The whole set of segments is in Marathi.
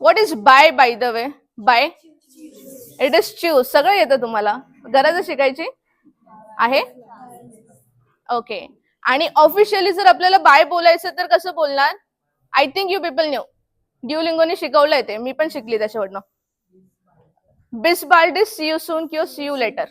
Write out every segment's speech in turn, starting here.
What is bye by the way bye it is choose सगळं येतं तुम्हाला. गरज शिकायची? आहे? ओके आणि ऑफिशियली जर आपल्याला बाय बोलायचं तर कसं बोलणार? I think you people new ड्युलिंगोनी शिकवलंय ते. मी पण शिकली त्याच्यावरनं. बिस्बाल्ट इज सी यू सून किंवा see you later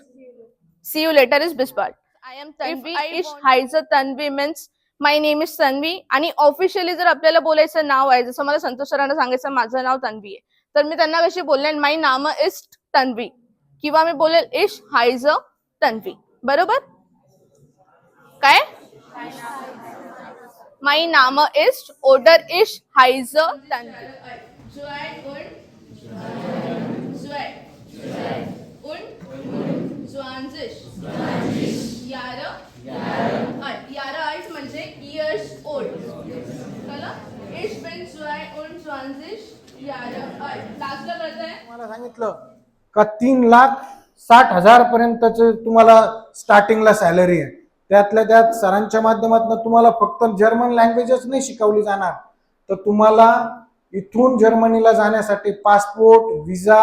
see you later is बिस्बाल्ट I am Tanvi इश highs Tanvi means my name is Tanvi आणि ऑफिशियली जर आपल्याला बोलायचं नाव आहे जसं मला संतोष सरांना सांगायचं माझं नाव तन्वी आहे. तर मी त्यांना कशी बोलले माय नाम इज तन्वी किंवा मी बोलेल इश हायज तन्वी बरोबर? काय? माय नाम इज ओडर इश हायज तन्वी सांगितलं का तीन लाख साठ हजार पर्यंतच तुम्हाला स्टार्टिंगला सॅलरी आहे. त्यातल्या त्यात सरांच्या माध्यमातून तुम्हाला फक्त जर्मन लँग्वेजच नाही शिकवली जाणार. तर तुम्हाला इथून जर्मनीला जाण्यासाठी पासपोर्ट विजा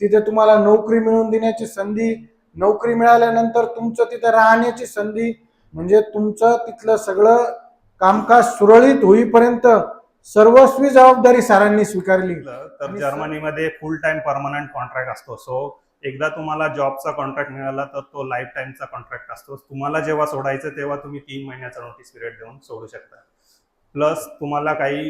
तिथे तुम्हाला नोकरी मिळवून देण्याची संधी नोकरी मिळाल्यानंतर तुमचं तिथे राहण्याची संधी म्हणजे तुमचं तिथलं सगळं कामकाज सुरळीत होईपर्यंत सर्वस्वी जबाबदारी सरांनी स्वीकारली. तर जर्मनीमध्ये फुल टाइम परमनंट कॉन्ट्रॅक्ट असतो. सो एकदा तुम्हाला जॉबचा कॉन्ट्रॅक्ट मिळाला तर तो लाईफ टाईमचा कॉन्ट्रॅक्ट असतो. तुम्हाला जेव्हा सोडायचं तेव्हा तुम्ही तीन महिन्याचा नोटीस पिरियड देऊन सोडू शकता. प्लस तुम्हाला काही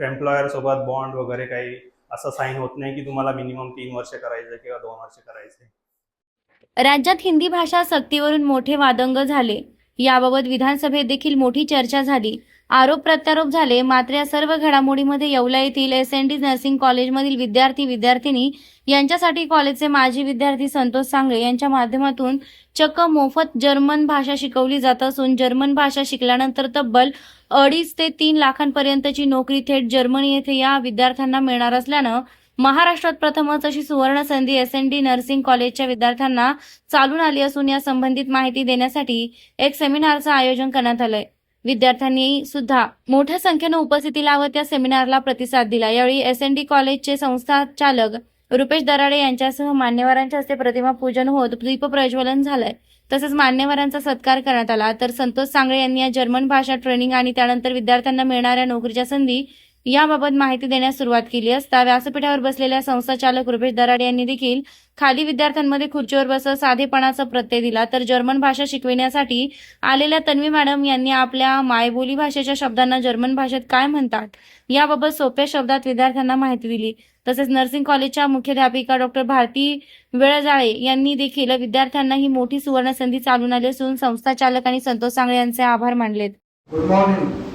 एम्प्लॉयर सोबत बॉन्ड वगैरे काही असं साईन होत नाही की तुम्हाला मिनिमम तीन वर्ष करायचं किंवा दोन वर्ष करायचे राज्यात हिंदी भाषा सक्तीवरून मोठे वादंग झाले. याबाबत विधानसभेत देखील मोठी चर्चा झाली. आरोप प्रत्यारोप झाले. मात्र या सर्व घडामोडीमध्ये येवला येथील एस एन डी नर्सिंग कॉलेजमधील विद्यार्थी विद्यार्थिनी यांच्यासाठी कॉलेजचे माजी विद्यार्थी संतोष सांगळे यांच्या माध्यमातून चक्क मोफत जर्मन भाषा शिकवली जात असून जर्मन भाषा शिकल्यानंतर तब्बल अडीच ते तीन लाखांपर्यंतची नोकरी थेट जर्मनी येथे या विद्यार्थ्यांना मिळणार असल्यानं महाराष्ट्रात प्रथमच अशी सुवर्ण संधी एस एन डी नर्सिंग कॉलेजच्या विद्यार्थ्यांना चालून आली असून या संबंधित माहिती देण्यासाठी एक सेमिनारचं आयोजन करण्यात आलंय. विद्यार्थ्यांनी सुद्धा मोठ्या संख्येनं उपस्थिती लावत या सेमिनारला प्रतिसाद दिला. यावेळी एस एन डी कॉलेजचे संस्थाचालक रुपेश दराडे यांच्यासह मान्यवरांच्या हस्ते प्रतिमा पूजन होत दीप प्रज्वलन झालंय. तसेच मान्यवरांचा सत्कार करण्यात आला. तर संतोष सांगळे यांनी या जर्मन भाषा ट्रेनिंग आणि त्यानंतर विद्यार्थ्यांना मिळणाऱ्या नोकरीच्या संधी याबाबत माहिती देण्यास सुरुवात केली असता व्यासपीठावर बसलेल्या संस्थाचालक रुपेश दराडे यांनी देखील खाली विद्यार्थ्यांमध्ये खुर्चीवर बसत साधेपणाचा प्रत्यय दिला. तर जर्मन भाषा शिकविण्यासाठी आलेल्या तन्वी मॅडम यांनी आपल्या मायबोली भाषेच्या शब्दांना जर्मन भाषेत काय म्हणतात याबाबत सोप्या शब्दात विद्यार्थ्यांना माहिती दिली. तसेच नर्सिंग कॉलेजच्या मुख्याध्यापिका डॉक्टर भारती वेळजाळे यांनी देखील विद्यार्थ्यांना ही मोठी सुवर्ण संधी चालून आली असून संस्थाचालक आणि संतोष सांगळे यांचे आभार मानलेत. गुड मॉर्निंग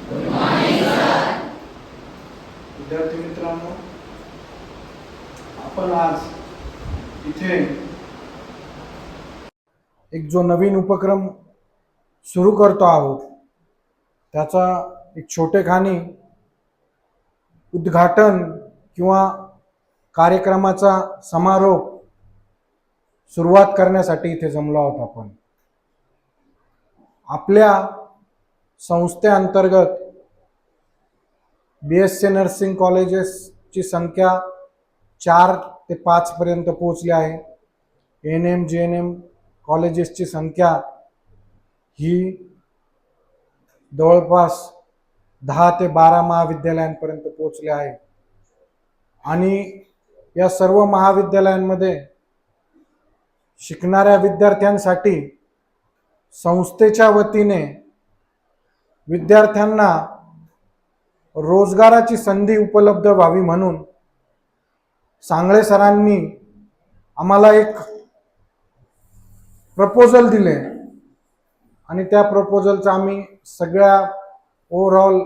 विद्यार्थी मित्रांनो आपण आज इथे एक जो नवीन उपक्रम सुरू करतो आहोत त्याचा एक छोटेखानी उद्घाटन किंवा कार्यक्रमाचा समारोप सुरुवात करण्यासाठी इथे जमलो आहोत आपण. आपल्या संस्थेअंतर्गत बी एस सी नर्सिंग कॉलेजेसची संख्या चार ते पाचपर्यंत पोचली आहे. N M J N M कॉलेजेसची संख्या ही जवळपास दहा ते बारा महाविद्यालयांपर्यंत पोचली आहे. आणि या सर्व महाविद्यालयांमध्ये शिकणाऱ्या विद्यार्थ्यांसाठी संस्थेच्या वतीने विद्यार्थ्यांना रोजगाराची संधी उपलब्ध व्हावी म्हणून सांगळे सरांनी आम्हाला एक प्रपोजल दिले. आणि त्या प्रपोजलचं आम्ही सगळ्या ओव्हरऑल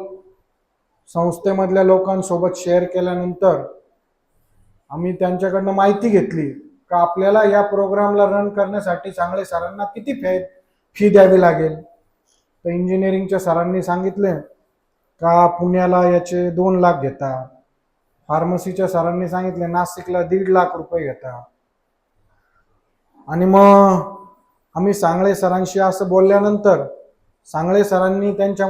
संस्थेमधल्या लोकांसोबत शेअर केल्यानंतर आम्ही त्यांच्याकडनं माहिती घेतली का आपल्याला या प्रोग्रामला रन करण्यासाठी चांगले सरांना किती फे फी द्यावी लागेल? तर इंजिनिअरिंगच्या सरांनी सांगितले. का पुण्याला याचे दोन लाख घेता? फार्मसीच्या सरांनी सांगितले नाशिकला दीड लाख रुपये घेता. आणि मग आम्ही सांगळे सरांशी असं बोलल्यानंतर सांगळे सरांनी त्यांच्या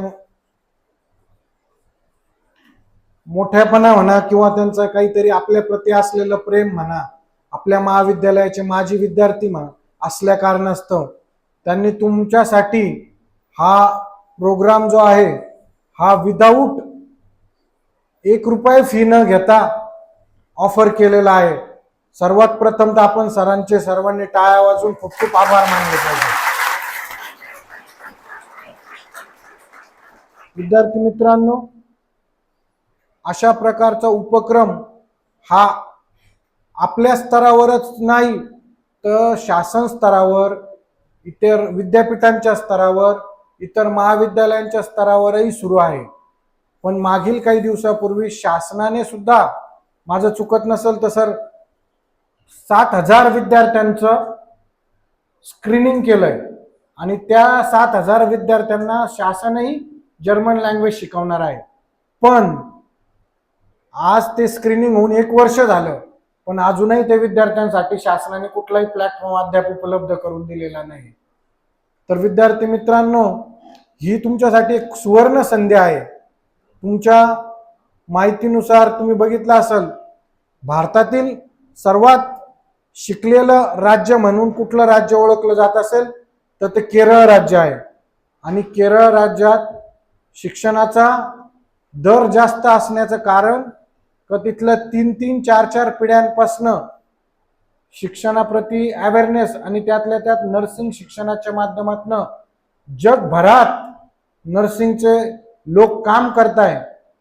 मोठ्यापणा म्हणा किंवा त्यांचं काहीतरी आपल्या प्रती असलेलं प्रेम म्हणा आपल्या महाविद्यालयाचे माजी विद्यार्थी म्हणा असल्या कारणास्तव त्यांनी तुमच्यासाठी हा प्रोग्राम जो आहे हा विदाऊट एक रुपये फी न घेता ऑफर केलेला आहे. सर्वात प्रथम तर आपण सरांचे सर्वांनी टाळ्या वाजून खूप खूप आभार मानले पाहिजे. विद्यार्थी मित्रांनो अशा प्रकारचा उपक्रम हा आपल्या स्तरावरच नाही तर शासन स्तरावर इतर विद्यापीठांच्या स्तरावर इतर महाविद्यालयांच्या स्तरावरही सुरू आहे. पण मागील काही दिवसापूर्वी शासनाने सुद्धा माझं चुकत नसेल तर सर सात हजार विद्यार्थ्यांचं स्क्रीनिंग केलंय. आणि त्या सात हजार विद्यार्थ्यांना शासनही जर्मन लँग्वेज शिकवणार आहे. पण आज ते स्क्रीनिंग होऊन एक वर्ष झालं पण अजूनही ते विद्यार्थ्यांसाठी शासनाने कुठलाही प्लॅटफॉर्म अद्याप उपलब्ध करून दिलेला नाही. तर विद्यार्थी मित्रांनो ही तुमच्यासाठी एक सुवर्ण संधी आहे. तुमच्या माहितीनुसार तुम्ही बघितलं असेल भारतातील सर्वात शिकलेलं राज्य म्हणून कुठलं राज्य ओळखलं जात असेल तर ते केरळ राज्य आहे. आणि केरळ राज्यात शिक्षणाचा दर जास्त असण्याचं कारण का तिथलं तीन तीन चार चार पिढ्यांपासनं शिक्षणाप्रती अवेअरनेस आणि त्यातल्या त्यात नर्सिंग शिक्षणाच्या माध्यमातून जगभरात नर्सिंगचे लोक काम करताय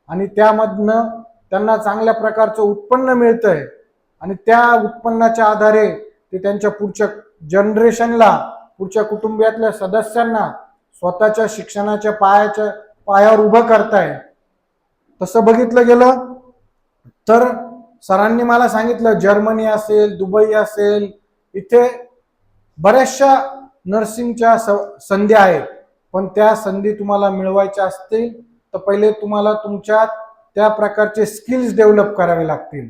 आणि त्यामधनं त्यांना चांगल्या प्रकारचं उत्पन्न मिळतंय आणि त्या उत्पन्नाच्या आधारे ते त्यांच्या पुढच्या जनरेशनला पुढच्या कुटुंबियातल्या सदस्यांना स्वतःच्या शिक्षणाच्या पायाच्या पायावर उभं करताय. तसं बघितलं गेलं तर सरांनी मला सांगितलं जर्मनी असेल दुबई असेल इथे बऱ्याचशा नर्सिंगच्या स संधी आहेत. पण त्या संधी तुम्हाला मिळवायच्या असतील तर पहिले तुम्हाला तुमच्यात त्या प्रकारचे स्किल्स डेव्हलप करावे लागतील.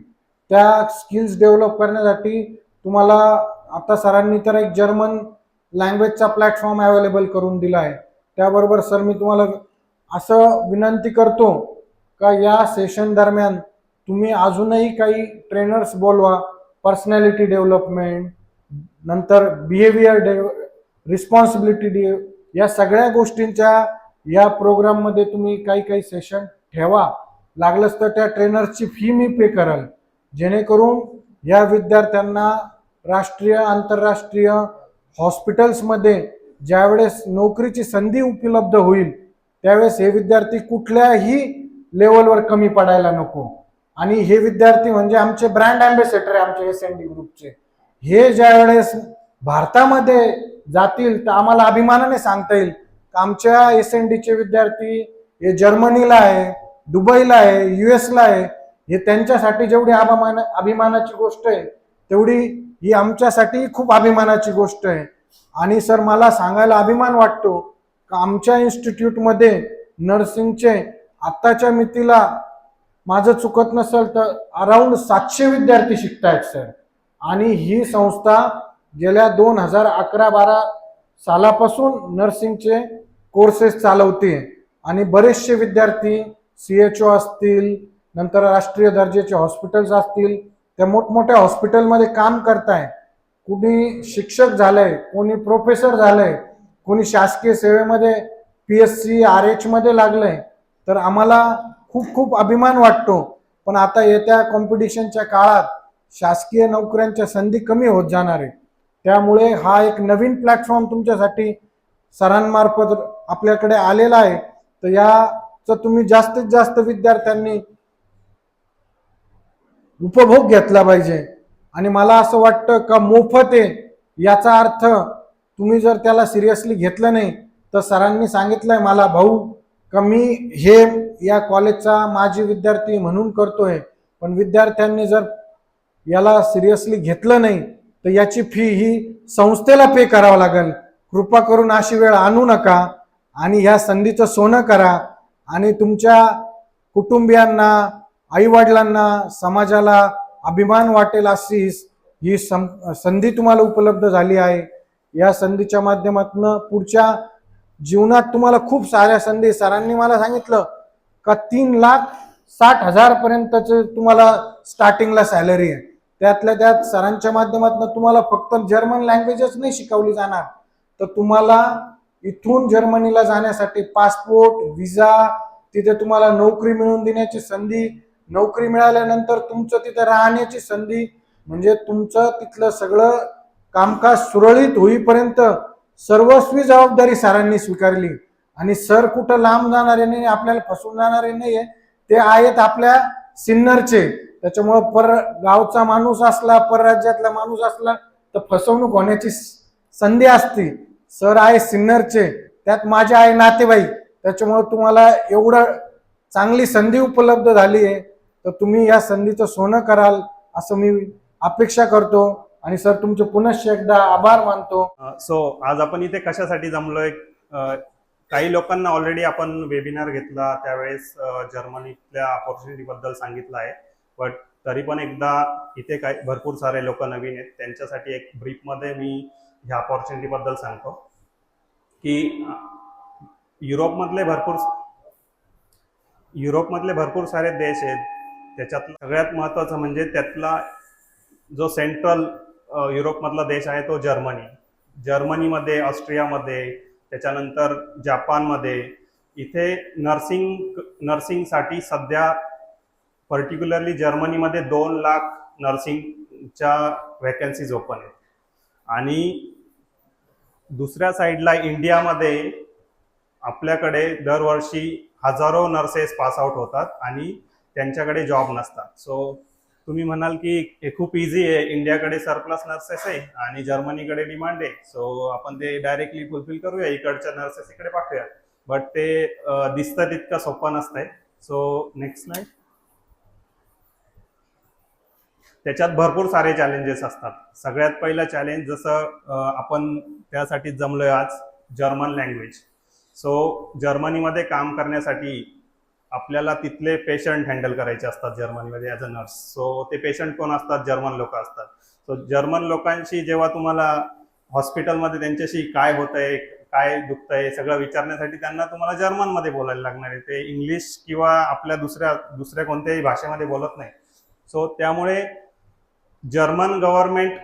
त्या स्किल्स डेव्हलप करण्यासाठी तुम्हाला आता सरांनी तर एक जर्मन लँग्वेजचा प्लॅटफॉर्म अवेलेबल करून दिला आहे. त्याबरोबर सर मी तुम्हाला असं विनंती करतो का या सेशन दरम्यान तुम्ही अजूनही काही ट्रेनर्स बोलवा पर्सनॅलिटी डेव्हलपमेंट नंतर बिहेवियर डेव रिस्पॉन्सिबिलिटी डे या सगळ्या गोष्टींच्या या प्रोग्राममध्ये तुम्ही काही काही सेशन ठेवा. लागलंच तर त्या ट्रेनर्सची फी मी पे कराल. जेणेकरून या विद्यार्थ्यांना राष्ट्रीय आंतरराष्ट्रीय हॉस्पिटल्समध्ये ज्यावेळेस नोकरीची संधी उपलब्ध होईल त्यावेळेस हे विद्यार्थी कुठल्याही लेवलवर कमी पडायला नको. आणि हे विद्यार्थी म्हणजे आमचे ब्रँड अँबॅसेडर आहे आमच्या एस एन डी ग्रुपचे हे ज्या वेळेस भारतामध्ये जातील तर आम्हाला अभिमानाने सांगता येईल का आमच्या एस एन डीचे विद्यार्थी हे जर्मनीला आहे दुबईला आहे युएसला आहे हे त्यांच्यासाठी जेवढी अभिमान अभिमानाची गोष्ट आहे तेवढी ही आमच्यासाठी खूप अभिमानाची गोष्ट आहे. आणि सर मला सांगायला अभिमान वाटतो का आमच्या इन्स्टिट्यूटमध्ये नर्सिंगचे आत्ताच्या मितीला माझं चुकत नसेल तर अराऊंड सातशे विद्यार्थी शिकतायत सर आणि ही संस्था गेल्या दोन हजार अकरा बारा सालापासून नर्सिंगचे कोर्सेस चालवते. आणि बरेचसे विद्यार्थी सी एच ओ असतील नंतर राष्ट्रीय दर्जाचे हॉस्पिटल्स असतील त्या मोठमोठ्या हॉस्पिटलमध्ये काम करताय. कुणी शिक्षक झालंय कोणी प्रोफेसर झालंय कोणी शासकीय सेवेमध्ये पी एस सी आर एचमध्ये लागलंय तर आम्हाला खूप खूप अभिमान वाटतो. पण आता येत्या कॉम्पिटिशनच्या काळात शासकीय नोकऱ्यांच्या संधी कमी होत जाणार आहे. त्यामुळे हा एक नवीन प्लॅटफॉर्म तुमच्यासाठी सरांमार्फत आपल्याकडे आलेला आहे. तर याचं तुम्ही जास्तीत जास्त विद्यार्थ्यांनी उपभोग घेतला पाहिजे. आणि मला असं वाटतं का मोफत आहे याचा अर्थ तुम्ही जर त्याला सिरियसली घेतलं नाही तर सरांनी सांगितलंय मला भाऊ का मी हे या कॉलेजचा माजी विद्यार्थी म्हणून करतोय पण विद्यार्थ्यांनी जर याला सिरियसली घेतलं नाही तर याची फी ही संस्थेला पे करावं लागेल. कृपा करून अशी वेळ आणू नका आणि ह्या संधीचं सोनं करा आणि तुमच्या कुटुंबियांना आईवडिलांना समाजाला अभिमान वाटेल अशी ही सं संधी तुम्हाला उपलब्ध झाली आहे. या संधीच्या माध्यमातून पुढच्या जीवनात तुम्हाला खूप साऱ्या संधी सरांनी मला सांगितलं का तीन लाख साठ हजार पर्यंतच तुम्हाला स्टार्टिंगला सॅलरी आहे. त्यातल्या त्यात सरांच्या माध्यमातून तुम्हाला फक्त जर्मन लँग्वेजच नाही शिकवली जाणार. तर तुम्हाला इथून जर्मनीला जाण्यासाठी पासपोर्ट विजा तिथे तुम्हाला नोकरी मिळवून देण्याची संधी नोकरी मिळाल्यानंतर तुमचं तिथे राहण्याची संधी म्हणजे तुमचं तिथलं सगळं कामकाज सुरळीत होईपर्यंत सर्वस्वी जबाबदारी सरांनी स्वीकारली. आणि सर कुठं लांब जाणारे नाही आपल्याला फसवून जाणारे नाहीये. ते आहेत आपल्या सिन्नरचे. त्याच्यामुळं पर गावचा माणूस असला परराज्यातला माणूस असला तर फसवणूक होण्याची स- संधी असते. सर आहे सिन्नरचे. त्यात माझे आहे नातेवाईक. त्याच्यामुळं तुम्हाला एवढं चांगली संधी उपलब्ध झाली आहे तर तुम्ही या संधीचं सोनं कराल असं मी अपेक्षा करतो. आणि सर तुमचे पुनश्च एकदा आभार मानतो. सो आज आपण इथे कशासाठी जमलोय? काही लोकांना ऑलरेडी आपण वेबिनार घेतला त्यावेळेस जर्मनीतल्या ऑपॉर्च्युनिटी बद्दल सांगितलं आहे. बट तरी पण एकदा इथे काही भरपूर सारे लोक नवीन आहेत. त्यांच्यासाठी एक ब्रीफमध्ये मी ह्या ऑपॉर्च्युनिटीबद्दल सांगतो. की युरोपमधले भरपूर युरोपमधले भरपूर सारे देश आहेत. त्याच्यात सगळ्यात महत्त्वाचं म्हणजे त्यातला जो सेंट्रल युरोपमधला देश आहे तो जर्मनी. जर्मनीमध्ये ऑस्ट्रियामध्ये त्याच्यानंतर जपानमध्ये इथे नर्सिंग नर्सिंगसाठी सध्या पर्टिक्युलरली जर्मनीमध्ये दोन लाख नर्सिंगच्या व्हॅकन्सीज ओपन आहेत. आणि दुसऱ्या साईडला इंडियामध्ये आपल्याकडे दरवर्षी हजारो नर्सेस पास आउट होतात आणि त्यांच्याकडे जॉब नसतात. सो तुम्ही म्हणाल की हे खूप इझी आहे. इंडियाकडे सरप्लस नर्सेस आहे आणि जर्मनीकडे डिमांड आहे. सो आपण ते डायरेक्टली फुलफिल करूया. इकडच्या नर्सेस इकडे पाठवूया. बट ते दिसतं तितकं सोपं नसतंय. सो नेक्स्ट स्लाइड त्याच्यात भरपूर सारे चॅलेंजेस असतात. सगळ्यात पहिलं चॅलेंज जसं आपण त्यासाठी जमलोय आज जर्मन लँग्वेज सो जर्मनीमध्ये काम करण्यासाठी आपल्याला तिथले पेशंट हँडल करायचे असतात जर्मनीमध्ये ॲज अ नर्स सो ते पेशंट कोण असतात? जर्मन लोक असतात. सो जर्मन लोकांशी जेव्हा तुम्हाला हॉस्पिटलमध्ये त्यांच्याशी काय होतंय काय दुखतंय सगळं विचारण्यासाठी त्यांना तुम्हाला जर्मनमध्ये बोलायला लागणार आहे. ते इंग्लिश किंवा आपल्या दुसऱ्या दुसऱ्या कोणत्याही भाषेमध्ये बोलत नाही. सो त्यामुळे जर्मन गव्हर्नमेंट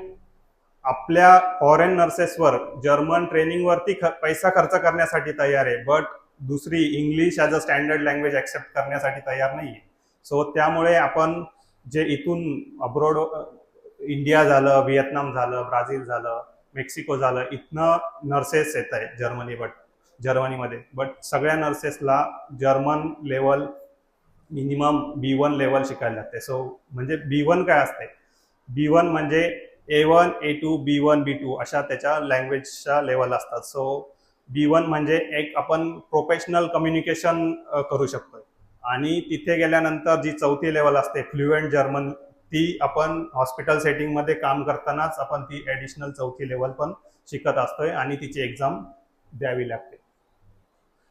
आपल्या फॉरेन नर्सेसवर जर्मन ट्रेनिंगवरती ख पैसा खर्च करण्यासाठी तयार आहे. बट दुसरी English as a standard language accept करण्यासाठी तयार नाही आहे सो त्यामुळे आपण जे इथून अब्रोड इंडिया झालं व्हिएतनाम झालं ब्राझील झालं मेक्सिको झालं इथनं नर्सेस येत आहेत जर्मनी बट जर्मनीमध्ये बट सगळ्या नर्सेसला German level minimum B one level शिकायला लागते. सो म्हणजे बी वन काय असते? बी वन म्हणजे A one A two B one B two अशा त्याच्या लँग्वेजच्या लेवल असतात. सो बी वन म्हणजे एक आपण प्रोफेशनल कम्युनिकेशन करू शकतो आणि तिथे गेल्यानंतर जी चौथी लेवल असते फ्लुएंट जर्मन ती आपण हॉस्पिटल सेटिंगमध्ये काम करतानाच आपण ती ॲडिशनल चौथी लेवल पण शिकत असतोय आणि तिची एक्झाम द्यावी लागते.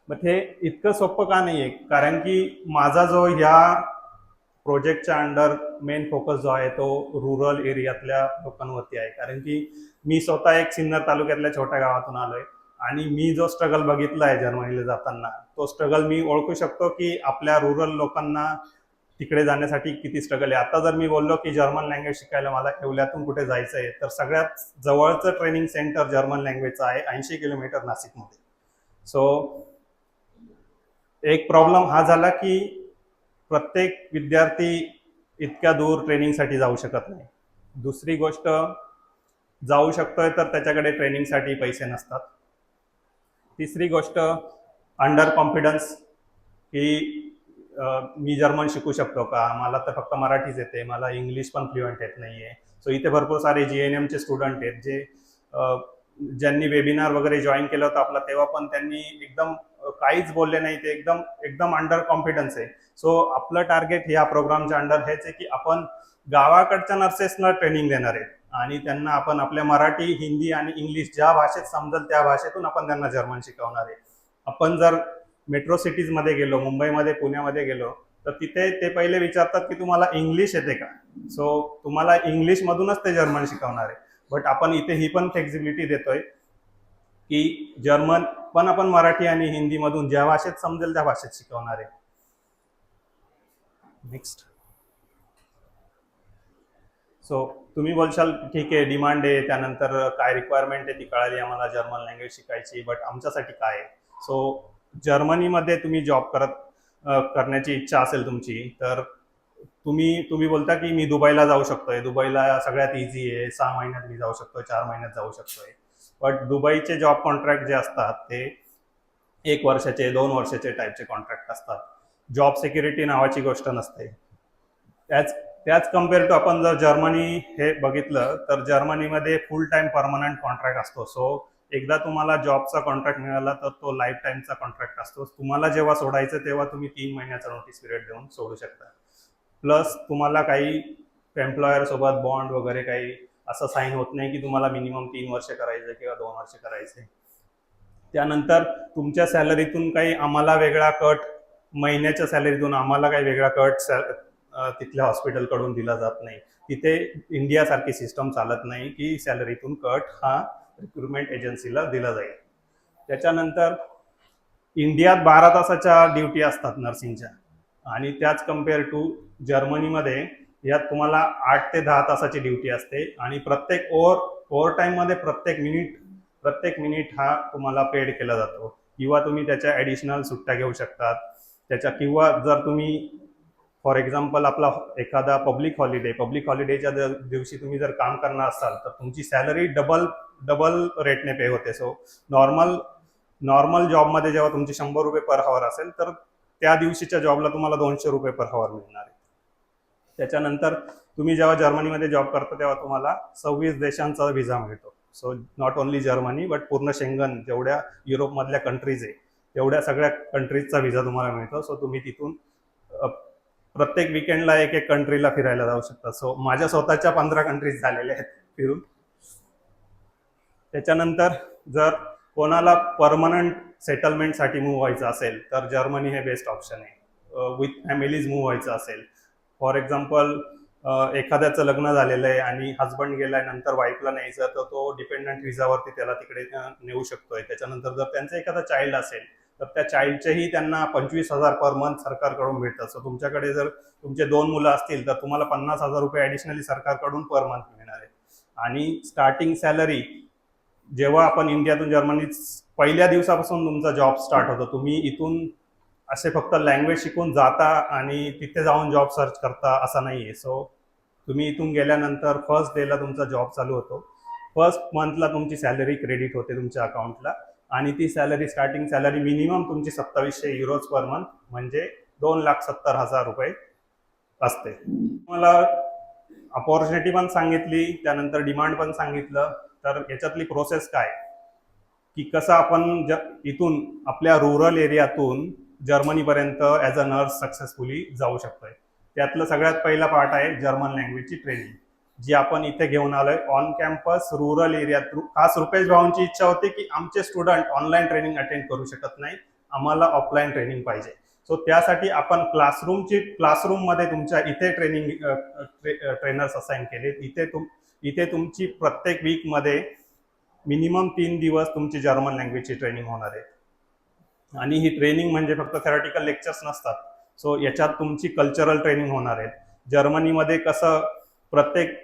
मग हे इतकं सोपं का नाही आहे कारण की माझा जो ह्या प्रोजेक्टच्या अंडर मेन फोकस जो आहे तो रुरल एरियातल्या लोकांवरती आहे. कारण की मी स्वतः एक सिन्नर तालुक्यातल्या छोट्या गावातून आलो आहे आणि मी जो स्ट्रगल बघितला आहे जर्मनीला जाताना तो स्ट्रगल मी ओळखू शकतो की आपल्या रुरल लोकांना तिकडे जाण्यासाठी किती स्ट्रगल आहे. आता जर मी बोललो की जर्मन लँग्वेज शिकायला मला येवल्यातून कुठे जायचं आहे तर सगळ्यात जवळचं ट्रेनिंग सेंटर जर्मन लँग्वेजचं आहे ऐंशी किलोमीटर नाशिकमध्ये. सो एक प्रॉब्लेम हा झाला की प्रत्येक विद्यार्थी इतक्या दूर ट्रेनिंगसाठी जाऊ शकत नाही. दुसरी गोष्ट जाऊ शकतोय तर त्याच्याकडे ट्रेनिंगसाठी पैसे नसतात. तिसरी गोष्ट अंडर कॉन्फिडन्स की मी जर्मन शिकू शकतो का? मला तर फक्त मराठीच येते. मला इंग्लिश पण फ्लुएंट येत नाही आहे सो इथे भरपूर सारे जी एन एमचे स्टुडंट आहेत जे ज्यांनी वेबिनार वगैरे जॉईन केलं होतं आपला तेव्हा पण त्यांनी एकदम काहीच बोलले नाही. ते एकदम एकदम अंडर कॉन्फिडन्स आहे. सो आपलं टार्गेट ह्या प्रोग्रामच्या अंडर हेच आहे की आपण गावाकडच्या नर्सेसना ट्रेनिंग देणार आहे आणि त्यांना आपण आपल्या मराठी हिंदी आणि इंग्लिश ज्या भाषेत समजेल त्या भाषेतून आपण त्यांना जर्मन शिकवणार आहे. आपण जर मेट्रो सिटीजमध्ये गेलो मुंबईमध्ये पुण्यामध्ये गेलो तर तिथे ते पहिले विचारतात की तुम्हाला इंग्लिश येते का? सो तुम्हाला इंग्लिशमधूनच ते जर्मन शिकवणार आहे. बट आपण इथे ही पण फ्लेक्झिबिलिटी देतोय की जर्मन पण आपण मराठी आणि हिंदीमधून ज्या भाषेत समजेल त्या भाषेत शिकवणार आहे. नेक्स्ट सो तुम्ही बोलशाल ठीक आहे डिमांड आहे त्यानंतर काय रिक्वायरमेंट आहे ती कळाली आम्हाला जर्मन लँग्वेज शिकायची बट आमच्यासाठी काय आहे? सो जर्मनीमध्ये तुम्ही जॉब करत करण्याची इच्छा असेल तुमची तर तुम्ही तुम्ही बोलता की मी दुबईला जाऊ शकतोय. दुबईला सगळ्यात इझी आहे सहा महिन्यात मी जाऊ शकतोय चार महिन्यात जाऊ शकतोय. बट दुबईचे जॉब कॉन्ट्रॅक्ट जे असतात ते एक वर्षाचे दोन वर्षाचे टाईपचे कॉन्ट्रॅक्ट असतात. जॉब सिक्युरिटी नावाची गोष्ट नसते. त्याच त्याच कंपेअर टू आपण जर जर्मनी हे बघितलं तर जर्मनीमध्ये फुल टाइम परमनंट कॉन्ट्रॅक्ट असतो. सो एकदा तुम्हाला जॉबचा कॉन्ट्रॅक्ट मिळाला तर तो लाईफ टाईमचा कॉन्ट्रॅक्ट असतो. तुम्हाला जेव्हा सोडायचं तेव्हा तुम्ही तीन महिन्याचा नोटीस पिरियड देऊन सोडू शकता. प्लस तुम्हाला काही एम्प्लॉयर सोबत बॉन्ड वगैरे काही असं साईन होत नाही की तुम्हाला मिनिमम तीन वर्ष करायचं किंवा दोन वर्ष करायचे त्यानंतर तुमच्या सॅलरीतून काही आम्हाला वेगळा कट महिन्याच्या सॅलरीतून आम्हाला काही वेगळा कट सॅल तिथल्या हॉस्पिटलकडून दिला जात नाही. तिथे इंडियासारखी सिस्टम चालत नाही की सॅलरीतून कट हा रिक्रुटमेंट एजन्सीला दिला जाईल. त्याच्यानंतर इंडियात बारा तासाच्या ड्युटी असतात नर्सिंगच्या आणि त्याच कंपेअर टू जर्मनीमध्ये यात तुम्हाला आठ ते दहा तासाची ड्युटी असते. आणि प्रत्येक ओव्हर ओव्हर टाईममध्ये प्रत्येक मिनिट प्रत्येक मिनिट हा तुम्हाला पेड केला जातो. किंवा तुम्ही त्याच्या ॲडिशनल सुट्ट्या घेऊ शकतात. त्याच्या किंवा जर तुम्ही फॉर एक्झाम्पल आपला एखादा पब्लिक हॉलिडे पब्लिक हॉलिडेच्या दिवशी तुम्ही जर काम करणार असाल तर तुमची सॅलरी डबल डबल रेटने पे होते. सो नॉर्मल नॉर्मल जॉबमध्ये जेव्हा तुमची शंभर रुपये पर हवर असेल तर त्या दिवशीच्या जॉबला तुम्हाला दोनशे रुपये पर हवर मिळणार आहे. त्याच्यानंतर तुम्ही जेव्हा जर्मनीमध्ये जॉब करता तेव्हा तुम्हाला सव्वीस देशांचा व्हिसा मिळतो. So not only Germany but पूर्ण शेंगन जेवढ्या युरोपमधल्या कंट्रीज आहे तेवढ्या सगळ्या कंट्रीजचा व्हिसा तुम्हाला मिळतो. सो तुम्ही तिथून प्रत्येक विकेंडला एक एक कंट्रीला फिरायला जाऊ शकता. सो माझ्या स्वतःच्या पंधरा कंट्रीज झालेल्या आहेत फिरून. त्याच्यानंतर जर कोणाला परमनंट सेटलमेंटसाठी मूव्ह व्हायचं असेल तर जर्मनी हे बेस्ट ऑप्शन आहे. विथ फॅमिलीज मूव्ह व्हायचं असेल. फॉर एक्झाम्पल एखाद्याचं लग्न झालेलं आहे आणि हजबंड गेलाय नंतर वाईफला न्यायचं तर तो डिपेंडंट व्हिजावरती त्याला तिकडे नेऊ शकतोय. त्याच्यानंतर जर त्यांचं एखादा चाइल्ड असेल तर त्या चाईल्डचेही त्यांना पंचवीस हजार पर मंथ सरकारकडून मिळतं सो तुमच्याकडे जर तुमचे दोन मुलं असतील तर तुम्हाला पन्नास हजार रुपये ॲडिशनली सरकारकडून पर मंथ मिळणार आहे. आणि स्टार्टिंग सॅलरी जेव्हा आपण इंडियातून जर्मनीत पहिल्या दिवसापासून तुमचा जॉब स्टार्ट होतो तुम्ही इथून असे फक्त लँग्वेज शिकून जाता आणि तिथे जाऊन जॉब सर्च करता असा नाही आहे सो तुम्ही इथून गेल्यानंतर फर्स्ट डेला तुमचा जॉब चालू होतो. फर्स्ट मंथला तुमची सॅलरी क्रेडिट होते तुमच्या अकाउंटला आणि ती सॅलरी स्टार्टिंग सॅलरी मिनिमम तुमची सत्तावीसशे युरोज पर मंथ म्हणजे दोन लाख सत्तर हजार रुपये असते. मला अपॉर्च्युनिटी पण सांगितली त्यानंतर डिमांड पण सांगितलं. तर याच्यातली प्रोसेस काय? की कसं आपण ज इथून आपल्या रुरल एरियातून जर्मनीपर्यंत ॲज अ नर्स सक्सेसफुली जाऊ शकतोय. त्यातलं सगळ्यात पहिला पार्ट आहे जर्मन लँग्वेजची ट्रेनिंग जी आपण इथे घेऊन आलोय. ऑन कॅम्पस रुरल एरियात खास रुपेश भाऊंची इच्छा होती की आमचे स्टुडंट ऑनलाईन ट्रेनिंग अटेंड करू शकत नाही आम्हाला ऑफलाईन ट्रेनिंग पाहिजे. सो त्यासाठी आपण क्लासरूमची क्लासरूममध्ये तुमच्या इथे ट्रेनिंग ट्रेनर्स असाइन केले इथे तुम इथे तुमची प्रत्येक वीकमध्ये मिनिमम तीन दिवस तुमची जर्मन लँग्वेजची ट्रेनिंग होणार आहे. आणि ही ट्रेनिंग म्हणजे फक्त थेरॉटिकल लेक्चर्स नसतात. सो याच्यात तुमची कल्चरल ट्रेनिंग होणार आहे. जर्मनीमध्ये कसं प्रत्येक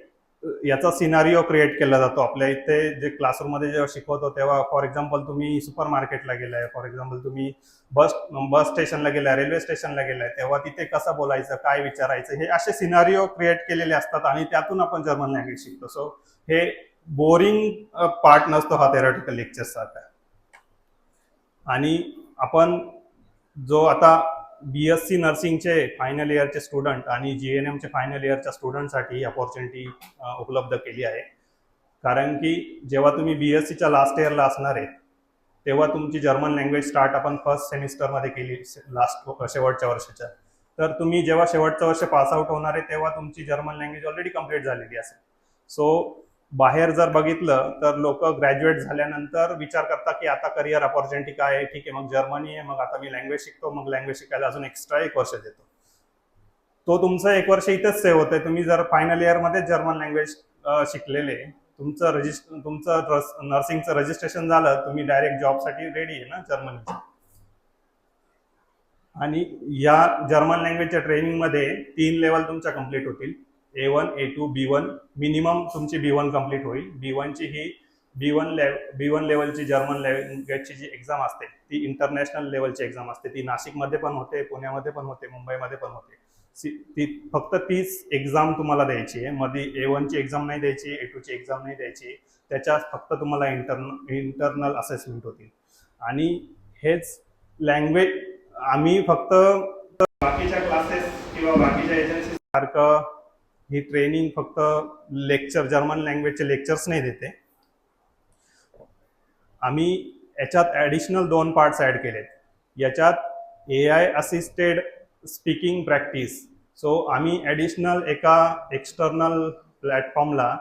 याचा सिनारिओ क्रिएट केला जातो. आपल्या इथे जे क्लासरूममध्ये जेव्हा शिकवतो तेव्हा फॉर एक्झाम्पल तुम्ही सुपर मार्केटला गेलाय फॉर एक्झाम्पल तुम्ही बस बस स्टेशनला गेलाय रेल्वे स्टेशनला गेलाय तेव्हा तिथे कसं बोलायचं काय विचारायचं हे असे सिनारिओ क्रिएट केलेले असतात आणि त्यातून आपण जर्मन लँग्वेज शिकतो. सो हे बोरिंग पार्ट नसतो हा थेरॉटिकल लेक्चरसारखा आणि आपण जो आता बी एस सी नर्सिंगचे फायनल इयरचे स्टुडंट आणि जी एन एमचे फायनल इयरच्या स्टुडंटसाठी ही अपॉर्च्युनिटी उपलब्ध केली आहे. कारण की जेव्हा तुम्ही बी एस सीच्या लास्ट इयरला असणार आहे तेव्हा तुमची जर्मन लँग्वेज स्टार्ट आपण फर्स्ट सेमिस्टरमध्ये केली लास्ट शेवटच्या वर्षाच्या. तर तुम्ही जेव्हा शेवटचं वर्ष पासआउट होणार आहे तेव्हा तुमची जर्मन लँग्वेज ऑलरेडी कंप्लीट झालेली असेल. सो बाहेर जर बघितलं तर लोक ग्रॅज्युएट झाल्यानंतर विचार करतात की आता करिअर अपॉर्च्युनिटी काय आहे? ठीक आहे मग जर्मनी आहे मग आता मी लँग्वेज शिकतो मग लँग्वेज शिकायला अजून एक्स्ट्रा एक वर्ष देतो. तो तुमचं एक वर्ष इथेच सेव्ह होतंय. तुम्ही जर फायनल इयरमध्ये जर्मन लँग्वेज शिकलेले तुमचं रजिस्ट तुमचं नर्सिंगचं रजिस्ट्रेशन झालं तुम्ही डायरेक्ट जॉबसाठी रेडी आहे ना जर्मनीचं. आणि या जर्मन लँग्वेजच्या ट्रेनिंगमध्ये तीन लेवल तुमच्या कंप्लीट होतील. A one A two B one minimum तुमची बी वन कंप्लीट होईल. बी वनची ही बी वन लेव बी वन लेवलची जर्मन लँग्वेजची जी एक्झाम असते ती इंटरनॅशनल लेवलची एक्झाम असते. ती नाशिकमध्ये पण होते पुण्यामध्ये पण होते मुंबईमध्ये पण होते. सी ती फक्त तीच एक्झाम तुम्हाला द्यायची आहे. मध्ये ए वनची एक्झाम नाही द्यायची ए टूची एक्झाम नाही द्यायची. त्याच्यात फक्त तुम्हाला इंटरन इंटरनल असेसमेंट होतील. आणि हेच लँग्वेज आम्ही फक्त बाकीच्या क्लासेस किंवा बाकीच्या एजन्सी सारखं ही ट्रेनिंग फक्त लेक्चर जर्मन लँग्वेजचे लेक्चर्स नाही देते. आम्ही याच्यात ॲडिशनल दोन पार्ट्स ॲड केलेत. याच्यात A I assisted speaking practice so आम्ही ॲडिशनल एका एक्स्टर्नल प्लॅटफॉर्मला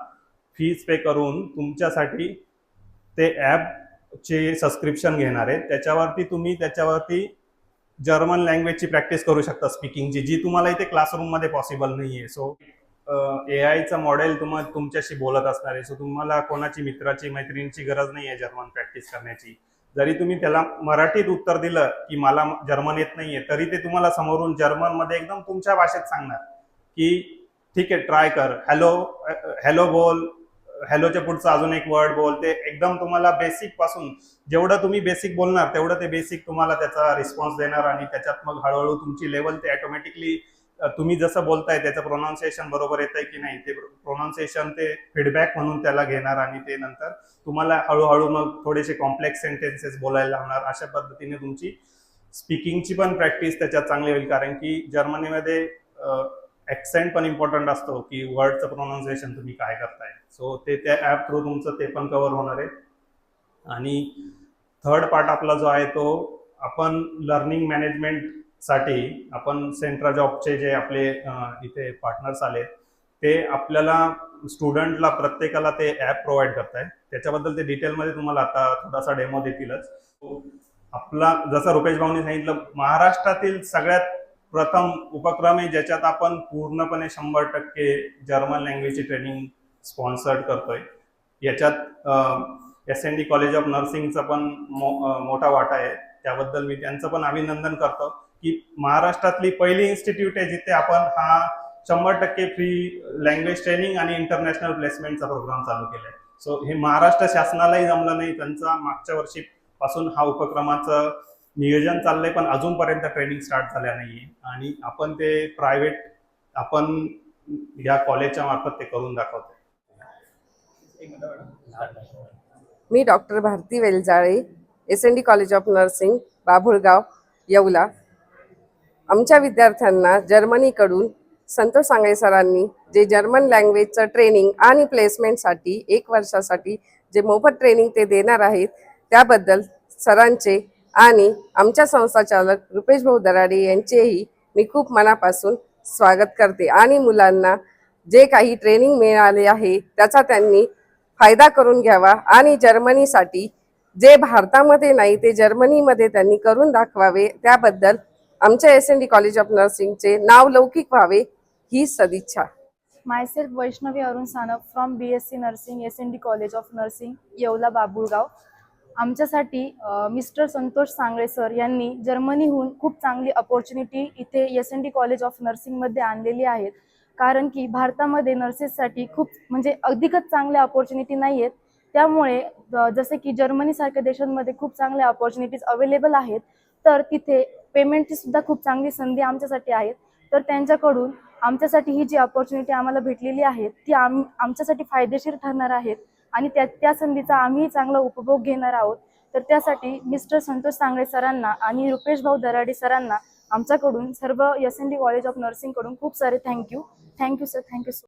फीज पे करून तुमच्यासाठी ते ॲपचे सबस्क्रिप्शन घेणार आहे. त्याच्यावरती तुम्ही त्याच्यावरती जर्मन लँग्वेजची प्रॅक्टिस करू शकता स्पीकिंगची जी तुम्हाला इथे क्लासरूममध्ये पॉसिबल नाही आहे सो ए आयचं मॉडेल तुम्हाला तुमच्याशी बोलत असणार आहे. सो तुम्हाला कोणाची मित्राची मैत्रिणीची गरज नाही आहे जर्मन प्रॅक्टिस करण्याची. जरी तुम्ही त्याला मराठीत उत्तर दिलं की मला जर्मन येत नाहीये तरी ते तुम्हाला समोरून जर्मनमध्ये एकदम तुमच्या भाषेत सांगणार की ठीक आहे ट्राय कर. हॅलो हॅलो बोल. हॅलोच्या पुढचं अजून एक वर्ड बोल. ते एकदम तुम्हाला बेसिकपासून जेवढं तुम्ही बेसिक बोलणार तेवढं ते बेसिक तुम्हाला त्याचा रिस्पॉन्स देणार आणि त्याच्यात मग हळूहळू तुमची लेवल ते ऑटोमॅटिकली तुम्ही जसं बोलताय त्याचं प्रोनाऊन्सिएशन बरोबर येत आहे की नाही ते प्रोनाऊन्सिएशन ते फीडबॅक म्हणून त्याला घेणार आणि ते नंतर तुम्हाला हळूहळू मग थोडेसे कॉम्प्लेक्स सेंटेन्सेस बोलायला लावणार. अशा पद्धतीने तुमची स्पीकिंगची पण प्रॅक्टिस त्याच्यात चांगली होईल. कारण की जर्मनीमध्ये ॲक्सेंट पण इम्पॉर्टंट असतो की वर्डचं प्रोनाऊन्सिएशन तुम्ही काय करताय. सो ते त्या ॲप थ्रू तुमचं ते पण कवर होणार आहे. आणि थर्ड पार्ट आपला जो आहे तो आपण लर्निंग मॅनेजमेंट साठी आपण सेंट्रा जॉबचे जे आपले इथे पार्टनर्स आले ते आपल्याला स्टुडंटला प्रत्येकाला ते ॲप प्रोव्हाइड करताय. त्याच्याबद्दल ते डिटेलमध्ये तुम्हाला आता थोडासा डेमो देतीलच. आपला जसं रुपेश भाऊनी सांगितलं महाराष्ट्रातील सगळ्यात प्रथम उपक्रम आहे ज्याच्यात आपण पूर्णपणे शंभर टक्के जर्मन लँग्वेजची ट्रेनिंग स्पॉन्सर्ड करतोय. याच्यात S N D college of नर्सिंगचा पण मो मोठा वाटा आहे. त्याबद्दल मी त्यांचं पण अभिनंदन करतो. की महाराष्ट्रातली पहिली इन्स्टिट्यूट आहे जिथे आपण हा शंभर टक्के फ्री लँग्वेज ट्रेनिंग आणि इंटरनॅशनल प्लेसमेंटचा प्रोग्राम चालू केला आहे सो हे महाराष्ट्र शासनालाही जमलं नाही. त्यांचा मागच्या वर्षी पासून हा उपक्रमाचं नियोजन चाललंय पण अजूनपर्यंत ट्रेनिंग स्टार्ट झाल्या नाहीये. आणि आपण ते प्रायव्हेट आपण या कॉलेजच्या मार्फत ते करून दाखवतोय. मी doctor Bharati Veljale S N D college of nursing Babhulgaon Yeola. आमच्या विद्यार्थ्यांना जर्मनीकडून संतोष सांगळे सरांनी जे जर्मन लँग्वेजचं ट्रेनिंग आणि प्लेसमेंटसाठी एक वर्षासाठी जे मोफत ट्रेनिंग ते देणार आहेत त्याबद्दल सरांचे आणि आमच्या संस्थाचालक रुपेश भाऊ दराडे यांचेही मी खूप मनापासून स्वागत करते. आणि मुलांना जे काही ट्रेनिंग मिळाले आहे त्याचा त्यांनी फायदा करून घ्यावा आणि जर्मनीसाठी जे भारतामध्ये नाही ते जर्मनीमध्ये त्यांनी करून दाखवावे त्याबद्दल आमच्या S N D college of नर्सिंगचे नाव लौकिक व्हावे ही सदिच्छा. Myself Vaishnavi Arun Sanap from B S C nursing S N D college of nursing Yeola Babulgaon. आमच्यासाठी मिस्टर संतोष सांगळे सर यांनी जर्मनीहून खूप चांगली अपॉर्च्युनिटी इथे S N D college of नर्सिंगमध्ये आणलेली आहेत. कारण की भारतामध्ये नर्सेससाठी खूप म्हणजे अधिकच चांगल्या अपॉर्च्युनिटी नाही आहेत त्यामुळे जसे की जर्मनीसारख्या देशांमध्ये खूप चांगल्या अपॉर्च्युनिटीज अवेलेबल आहेत तर तिथे पेमेंटची सुद्धा खूप चांगली संधी आमच्यासाठी आहेत. तर त्यांच्याकडून आमच्यासाठी ही जी अपॉर्च्युनिटी आम्हाला भेटलेली आहे ती आम आमच्यासाठी फायदेशीर ठरणार आहेत आणि त्या त्या संधीचा आम्ही चांगला उपभोग घेणार आहोत. तर त्यासाठी मिस्टर संतोष सांगळे सरांना आणि रुपेश भाऊ दराडे सरांना आमच्याकडून सर्व S N D college of नर्सिंगकडून खूप सारे thank you thank you sir thank you so